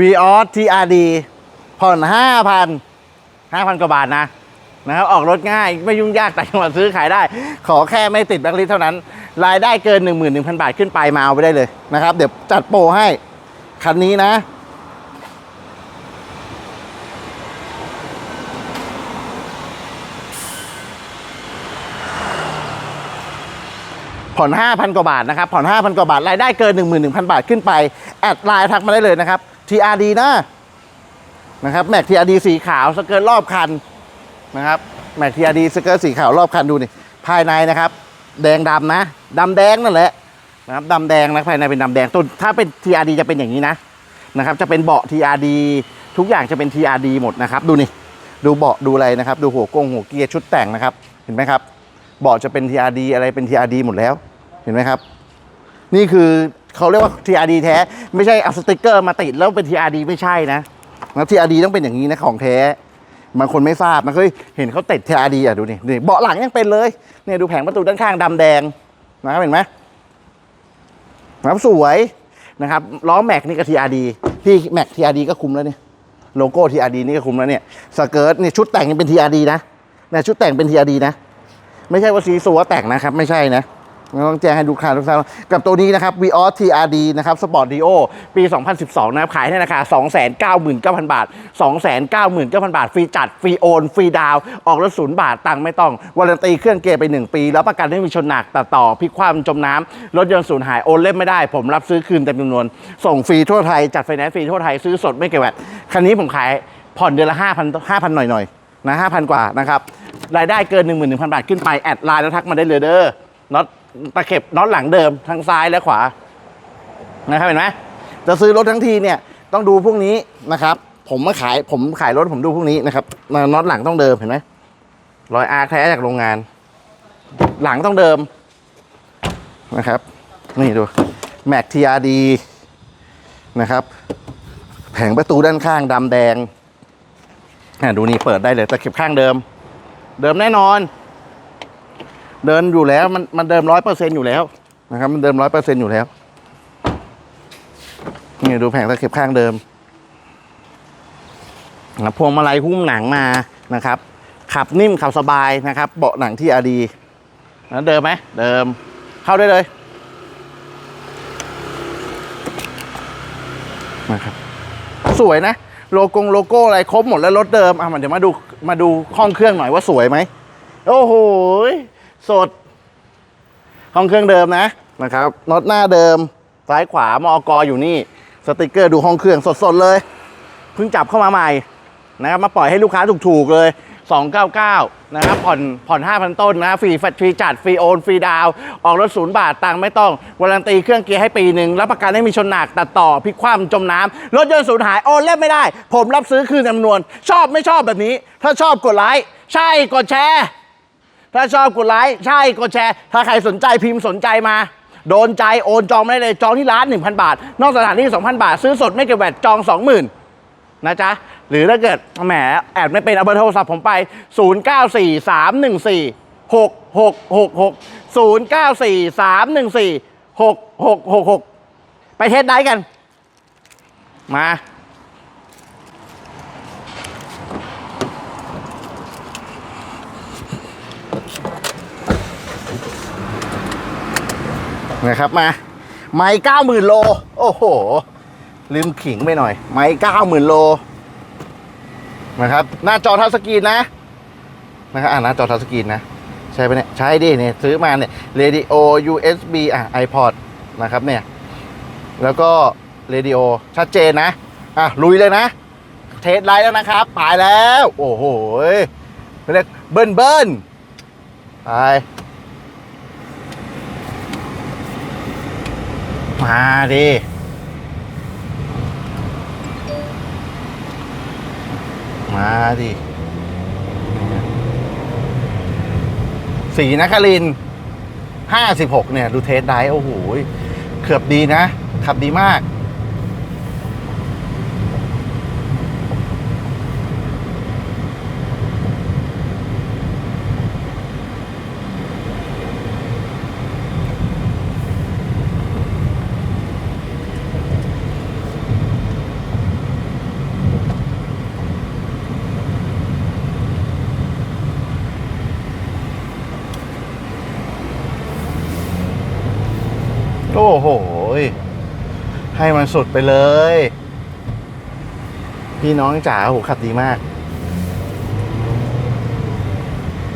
วีออสทีอาร์ดีผ่อนห้าพันห้าพันกว่าบาทนะนะครับออกรถง่ายไม่ยุ่งยากแต่จังหวัดซื้อขายได้ ขอแค่ไม่ติดแบล็คลิสเท่านั้น รายได้เกิน 1 1 0 0 0 บาทขึ้นไปมาเอาไปได้เลยนะครับ เดี๋ยวจัดโปรให้ คันนี้นะ ผ่อน 5,000 กว่าบาทนะครับ ผ่อน 5,000 กว่าบาท รายได้เกิน 11,000 บาทขึ้นไป แอดไลน์ทักมาได้เลยนะครับ TRD นะนะครับแม็ก TRD สีขาวสเกิร์ตรอบคันนะครับแม็ก TRD สเกิร์ตสีขาวรอบคันดูนี่ภายในนะครับ แดงดำนะดำแดงนั่นแหละนะครับดำแดงนะภายในเป็นดำแดงตัวถ้าเป็น TRD จะเป็นอย่างนี้นะนะครับจะเป็นเบาะ TRD ทุกอย่างจะเป็น TRD หมดนะครับ ดูนี่ดูเบาะดูอะไรนะครับ ดูหัวกงหัวเกียร์ชุดแต่งนะครับ เห็นไหมครับเบาะจะเป็น TRD อะไรเป็น TRD หมดแล้ว เห็นไหมครับ นี่คือ เขาเรียกว่า TRD แท้ ไม่ใช่เอาสติกเกอร์มาติดแล้วเป็น TRD ไม่ใช่นะนะ TRD ต้องเป็นอย่างนี้นะของแท้บางคนไม่ทราบนะเคยเห็นเขาติด TRD อะดูนี่นี่เบาะหลังยังเป็นเลยเนี่ยดูแผงประตูด้านข้างดำแดงนะครับเห็นไหมนะครับสวยนะครับล้อแม็กนี่ก็ TRD พี่แม็ก TRD ก็คุมแล้วเนี่ยโลโก้ TRD นี่ก็คุมแล้วเนี่ยสเกิร์ตเนี่ยชุดแต่งยังเป็น TRD นะเนี่ยชุดแต่งเป็น TRD นะ ไม่ใช่ว่าซีซัวแต่งนะครับ ไม่ใช่นะ ต้องแจ้งให้ลูกค้าทุกท่านกับตัวนี้นะครับ v ีออ TRD นะครับสปอร์ตดีโอปี 2012 นะครับ ขายในราคา 299,000 บาท 299,000 บาท ฟรีจัด ฟรีโอน ฟรีดาว ออกรถศูนย์บาท ตังค์ไม่ต้อง วารันตีเครื่องเกียร์ไป 1 ปี แล้วประกันไม่มีชนหนักตัดต่อพิคว่ำจมน้ำรถยนต์สูญหาย โอนเล่มไม่ได้ ผมรับซื้อคืนเต็มจำนวน ส่งฟรีทั่วไทย จัดไฟแนนซ์ฟรีทั่วไทย ซื้อสดไม่เก็บแวคันนี้ผมขายผ่อนเดือนละ5,000 5,000หน่อยๆนะ5,000 กว่านะครับ รายได้เกิน 11,000 บาทขึ้นไป แอดไลน์แล้วทักมาได้เลยเด้อน็อต ตะเข็บน็อตหลังเดิมทั้งซ้ายและขวานะครับเห็นไหมจะซื้อรถทั้งทีเนี่ยต้องดูพวกนี้นะครับ ผมมาขายผมขายรถผมดูพวกนี้นะครับน็อตหลังต้องเดิมเห็นไหมรอยอาร์แท้จากโรงงาน หลังต้องเดิมนะครับ นี่ดูแม็กทีอาร์ดีนะครับ แผงประตูด้านข้างดำแดงดูนี่เปิดได้เลยตะเข็บข้างเดิม เดิมแน่นอน เดินอยู่แล้วมันมันเดิมร้อยเปอร์เซ็นอยู่แล้วนะครับ มันเดิมร้อยเปอร์เซ็นอยู่แล้วนี่ดูแผงตะเข็บข้างเดิมนะพวงมาลัยหุ้มหนังมานะครับ ขับนิ่มขับสบายนะครับ เบาะหนังที่อาดีนะเดิมไหมเดิมเข้าได้เลยนะครับสวยนะ โลโก้โลโก้อะไรครบหมดแล้วรถเดิมอะมันเดี๋ยวมาดูมาดูห้องเครื่องหน่อยว่าสวยไหมโอ้โห สด ห้องเครื่องเดิมนะนะครับน็อตหน้าเดิม ซ้ายขวามอกอยู่นี่ สติกเกอร์ดูห้องเครื่องสดๆเลย เพิ่งจับเข้ามาใหม่นะครับมาปล่อยให้ลูกค้าถูกๆเลย 299 นะครับ ผ่อนผ่อน 5,000 ต้นนะฟรีฟรีจัด ฟรีโอน ฟรีดาวน์ออกรถศูนย์บาท ตังค์ไม่ต้องวารันตีเครื่องเกียร์ให้ปีหนึ่งรับประกันให้มีชนหนัก ตัดต่อพลิกคว่ำจมน้ำรถยนต์สูญหาย โอนเล่มไม่ได้ ผมรับซื้อคืนจำนวน ชอบไม่ชอบแบบนี้ ถ้าชอบกดไลค์ใช่กดแชร์ ถ้าชอบกดไลค์ใช่กดแชร์ ถ้าใครสนใจพิมพ์สนใจมา โดนใจโอนจองไม่ได้เลยจองที่ร้าน 1,000 บาท นอกสถานที่ 2,000 บาท ซื้อสดไม่เก็บแวดจอง 20,000นะจ๊ะ หรือถ้าเกิดแหมแอบไม่เป็นเอาเบอร์โทรศัพท์ผมไป 0943146666ไปเทสได้กัน มา นะครับมา ไม้เก้าหมื่นโล โอ้โห ลืมขิงไปหน่อย ไม้เก้าหมื่นโลนะครับ หน้าจอทัชสกรีนนะนะครับอ่าหน้าจอทัชสกรีนนะ ใช่ไหมเนี่ย ใช่ดิเนี่ยซื้อมาเนี่ย radio USB อะ iPod นะครับเนี่ย แล้วก็เรดิโอชัดเจนนะ อะ ลุยเลยนะ เทสไลท์แล้วนะครับไปแล้ว โอ้โหเรียกเบิ้ลเบิ้ลไป มาดิมาดิสีนครินห้าสิบหกเนี่ย ดูเทสได้โอ้โหเขือบดีนะ ขับดีมาก ให้มันสุดไปเลย พี่น้องจ๋าโหขับดีมาก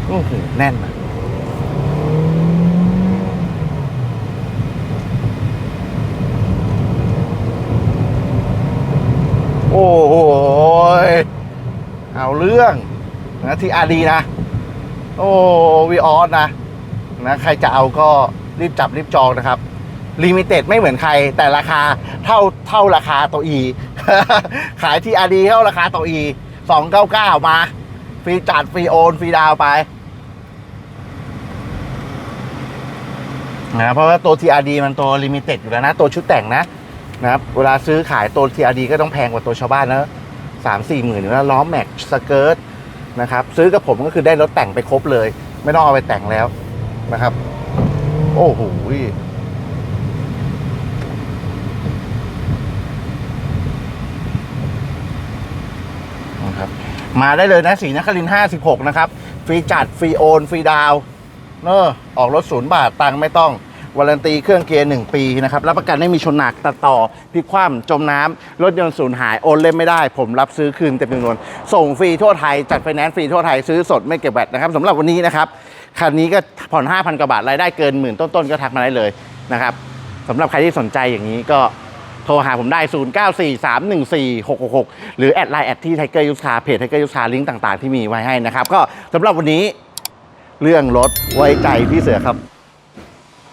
อื้อหือแน่นอะโอ้โห เอาเรื่องนะที่อาดีนะ โอ้วีออสนะ นะ ใครจะเอาก็รีบจับรีบจองนะครับ ลิมิเต็ดไม่เหมือนใคร แต่ราคาเท่าเท่าราคาตัวอีขายที่อาดีเท่าราคาตัวอีสองเก้าเก้ามา ฟรีจัดฟรีโอนฟรีดาวไปนะเพราะว่าตัว TRD มันตัวลิมิเต็ดอยู่แล้วนะ ตัวชุดแต่งนะนะครับเวลาซื้อขายตัว TRD ก็ต้องแพงกว่าตัวชาวบ้านนะสามสี่หมื่นอยู่แล้วล้อแม็กสเกิร์ตนะครับซื้อกับผมก็คือได้รถแต่งไปครบเลย ไม่ต้องเอาไปแต่งแล้วนะครับ โอ้โห นะครับ มาได้เลยนะสีนครินห้าสิบหกนะครับ ฟรีจัด ฟรีโอน ฟรีดาวเนอออกรถศูนย์บาทตังค์ไม่ต้องวารันตีเครื่องเกียร์หนึ่งปีนะครับ รับประกันไม่มีชนหนักตัดต่อพลิกคว่ำจมน้ำรถยนต์สูญหาย โอนเล่นไม่ได้ ผมรับซื้อคืนเต็มจำนวน ส่งฟรีทั่วไทย จัดไฟแนนซ์ฟรีทั่วไทย ซื้อสดไม่เก็บแบตนะครับสำหรับวันนี้นะครับ คันนี้ก็ผ่อน 5,000 กว่าบาท รายได้เกินหมื่นต้นๆ ก็ทักมาได้เลยนะครับสำหรับใครที่สนใจอย่างนี้ก็ โทรหาผมได้ 0943146666 หรือแอดไลน์แอดที่ไทเกอร์ยูสคาเพจไทเกอร์ยูสคาลิงก์ต่างๆ ที่มีไว้ให้นะครับ ก็สำหรับวันนี้เรื่องรถไว้ใจพี่เสือครับ